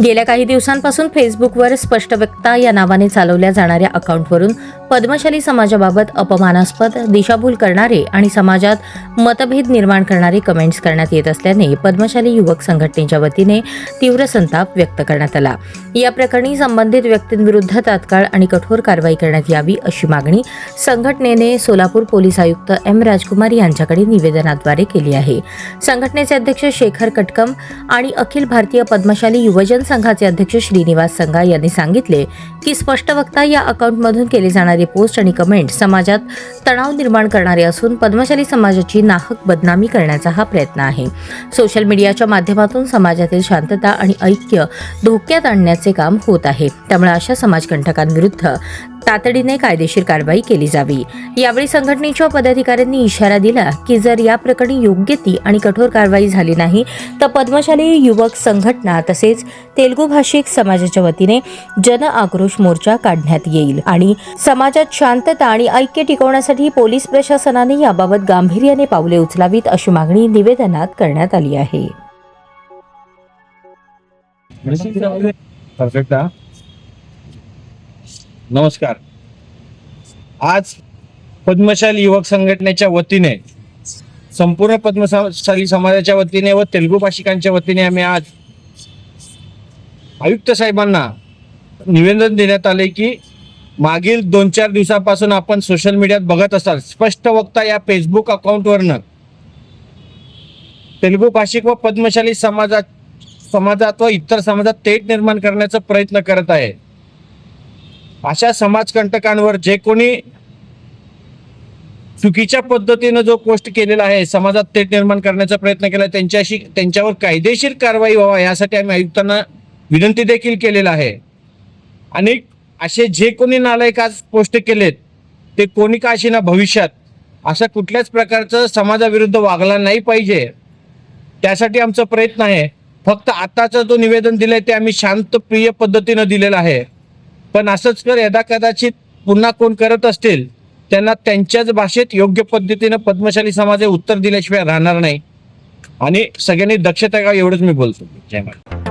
गेल्या काही दिवसांपासून फेसबुकवर स्पष्ट व्यक्ता या नावाने चालवल्या जाणाऱ्या अकाउंटवरून पद्मशाली समाजाबाबत अपमानास्पद दिशाभूल करणारे आणि समाजात मतभेद निर्माण करणारे कमेंट्स करण्यात येत असल्याने पद्मशाली युवक संघटनेच्या वतीने तीव्र संताप व्यक्त करण्यात आला. या प्रकरणी संबंधित व्यक्तींविरुद्ध तात्काळ आणि कठोर कारवाई करण्यात यावी अशी मागणी संघटनेने सोलापूर पोलीस आयुक्त एम राजकुमार यांच्याकडे निवेदनाद्वारे केली आहे. संघटनेचे अध्यक्ष शेखर कटकम आणि अखिल भारतीय पद्मशाली युवजन संघाचे अध्यक्ष श्रीनिवास संघा यांनी सांगितले की स्पष्ट वक्ता या अकाउंटमधून केले जाणारे पोस्ट आणि कमेंट समाजात तणाव निर्माण करणारे असून पद्मशाली समाजाची नाहक बदनामी करण्याचा हा प्रयत्न आहे. सोशल मीडियाच्या माध्यमातून समाजातील शांतता आणि ऐक्य धोक्यात आणण्याचे काम होत आहे. त्यामुळे अशा समाजकंटकांविरुद्ध तातडीने कायदेशीर कारवाई केली जावी. यावेळी संघटनेच्या पदाधिकाऱ्यांनी इशारा दिला की जर या प्रकरणी योग्य ती आणि कठोर कारवाई झाली नाही तर पद्मशाली युवक संघटना तसेच तेलगू भाषिक समाजाच्या वतीने जन आक्रोश मोर्चा काढण्यात येईल आणि समाजात शांतता आणि ऐक्य टिकवण्यासाठी पोलीस प्रशासनाने याबाबत गांभीर्याने पावले उचलावीत अशी मागणी निवेदनात करण्यात आली आहे. परफेक्ट नमस्कार. आज पद्मशाली युवक संघटनेच्या वतीने संपूर्ण पद्मशाली समाजाच्या वतीने व तेलुगू भाषिकांच्या वतीने आम्ही आज आयुक्त साहेबांना निवेदन देण्यात आले की मागील दोन चार दिवसापासून आपण सोशल मीडियात बघत असाल स्पष्ट वक्ता या फेसबुक अकाउंटवरनं तेलुगू भाषिक व पद्मशाली समाजात समाजात व इतर समाजात तेट निर्माण करण्याचा प्रयत्न करत आहे. अशा समाजकंटकांवर जे कोणी चुकीच्या पद्धतीनं जो पोस्ट केलेला आहे समाजात तेट निर्माण करण्याचा प्रयत्न केला त्यांच्याशी त्यांच्यावर कायदेशीर कारवाई व्हावा यासाठी आम्ही आयुक्तांना विनंती देखील केलेला आहे. आणि असे जे कोणी नालायक आज पोस्ट केलेत ते कोणी का अशी ना भविष्यात अशा कुठल्याच प्रकारचं समाजाविरुद्ध वागला नाही पाहिजे त्यासाठी आमचा प्रयत्न आहे. फक्त आताचं जो निवेदन दिलं आहे ते आम्ही शांत प्रिय पद्धतीनं दिलेलं आहे. पण असंच कर यदा कदाचित पुन्हा कोण करत असतील त्यांना त्यांच्याच भाषेत योग्य पद्धतीनं पद्मशाली समाज उत्तर दिल्याशिवाय राहणार नाही. आणि सगळ्यांनी दक्षता घ्यावी एवढंच मी बोलतो. जय महाराज